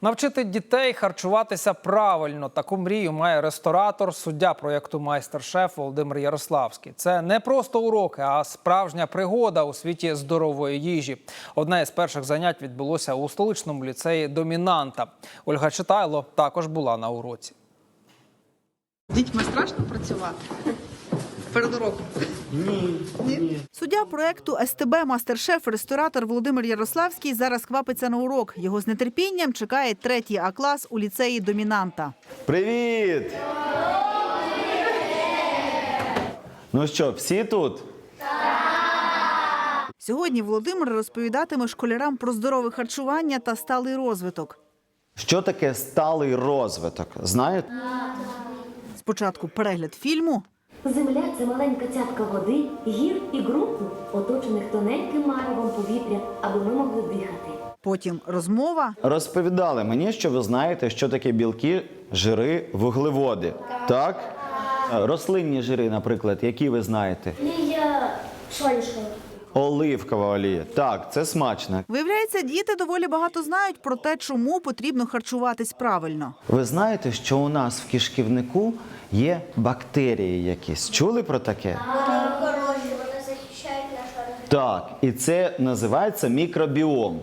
Навчити дітей харчуватися правильно. Таку мрію має ресторатор, суддя проєкту майстер-шеф Володимир Ярославський. Це не просто уроки, а справжня пригода у світі здорової їжі. Одне із перших занять відбулося у столичному ліцеї Домінанта. Ольга Читайло також була на уроці. Дітьми страшно працювати перед уроком. Суддя проекту СТБ мастер-шеф ресторатор Володимир Ярославський зараз квапиться на урок. Його з нетерпінням чекає третій А клас у ліцеї Домінанта. Привіт! Ну що, всі тут? Сьогодні Володимир розповідатиме школярам про здорове харчування та сталий розвиток. Що таке сталий розвиток? Знаєте? Спочатку перегляд фільму, Земля це маленька цятка води, гір і ґрунту, оточених тоненьким маревом повітря, аби ми могли дихати. потім розмова, Розповідали мені, що ви знаєте, що таке білки, жири, вуглеводи. Так? Рослинні жири, наприклад, які ви знаєте? Лія соняшкова. Оливкова олія. Так, це смачно. Виявляється, діти доволі багато знають про те, чому потрібно харчуватись правильно. Ви знаєте, що у нас в кишківнику є бактерії якісь. Чули про таке? Так, і це називається мікробіом.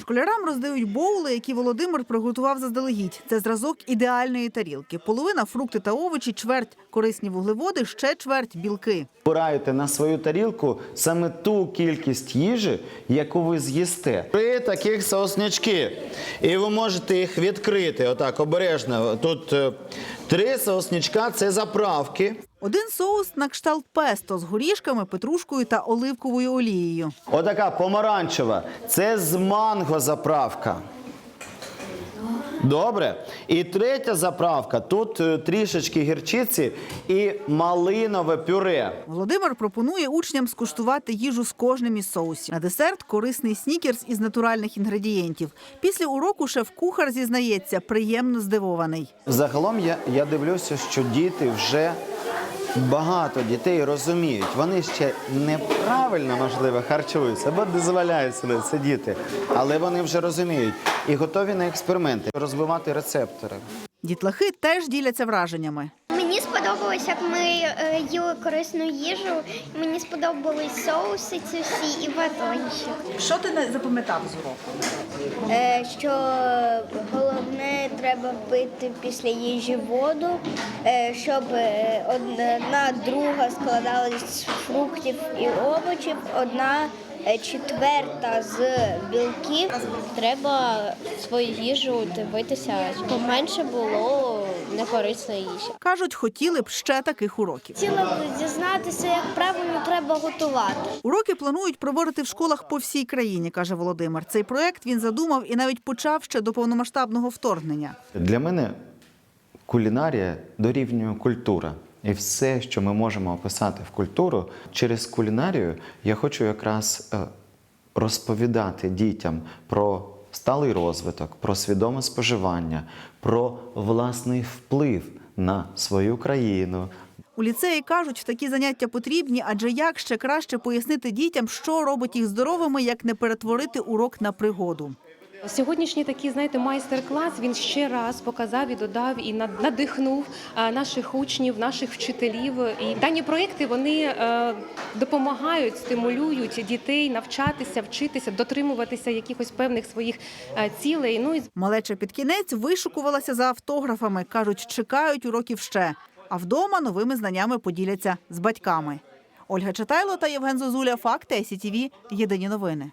Школярам роздають боули, які Володимир приготував заздалегідь. Це зразок ідеальної тарілки. Половина фрукти та овочі, чверть корисні вуглеводи, ще чверть білки. Збираєте на свою тарілку саме ту кількість їжі, яку ви з'їсте. Таких соуснячки. І ви можете їх відкрити. Отак, обережно. Тут е, три соуснячка це заправки. Один соус на кшталт песто з горішками, петрушкою та оливковою олією. Отака помаранчева. Це з манго заправка. Добре. І третя заправка. Тут е, трішечки гірчиці і малинове пюре. Володимир пропонує учням скуштувати їжу з кожним із соусів. На десерт корисний снікерс із натуральних інгредієнтів. Після уроку шеф-кухар зізнається, приємно здивований. Загалом я, я дивлюся, що діти вже багато дітей розуміють. Вони ще неправильно, можливо, харчуються, бо дозволяють собі це діти. Але вони вже розуміють і готові на експерименти, розвивати рецептори. Дітлахи теж діляться враженнями. Мені сподобалось, як ми е, їли корисну їжу. Мені сподобались соуси ці всі і батончик. Що ти запам'ятав з уроку? Е, що треба пити після їжі воду, е, щоб е, одна друга складалась з фруктів і овочів, одна четверта з білків. Треба свою їжу дивитися, поменше було некорисної їжі. Кажуть, хотіли б ще таких уроків. Хотіла б дізнатися, як правильно треба готувати. Уроки планують проводити в школах по всій країні, каже Володимир. Цей проект він задумав і навіть почав ще до повномасштабного вторгнення. Для мене кулінарія дорівнює культура. І все, що ми можемо описати в культуру, через кулінарію я хочу якраз е, розповідати дітям про сталий розвиток, про свідоме споживання, про власний вплив на свою країну, У ліцеї кажуть, такі заняття потрібні, адже як ще краще пояснити дітям, що робить їх здоровими, як не перетворити урок на пригоду. Сьогоднішній такий, знаєте, майстер-клас він ще раз показав і додав і над- надихнув е, наших учнів, наших вчителів. І дані проекти вони е, допомагають, стимулюють дітей навчатися, вчитися, дотримуватися якихось певних своїх е, цілей. Ну і Малеча під кінець вишукувалася за автографами. кажуть, чекають уроків ще. А вдома новими знаннями поділяться з батьками. Ольга Читайло та Євген Зозуля. Факти СІТІВІ. Єдині новини.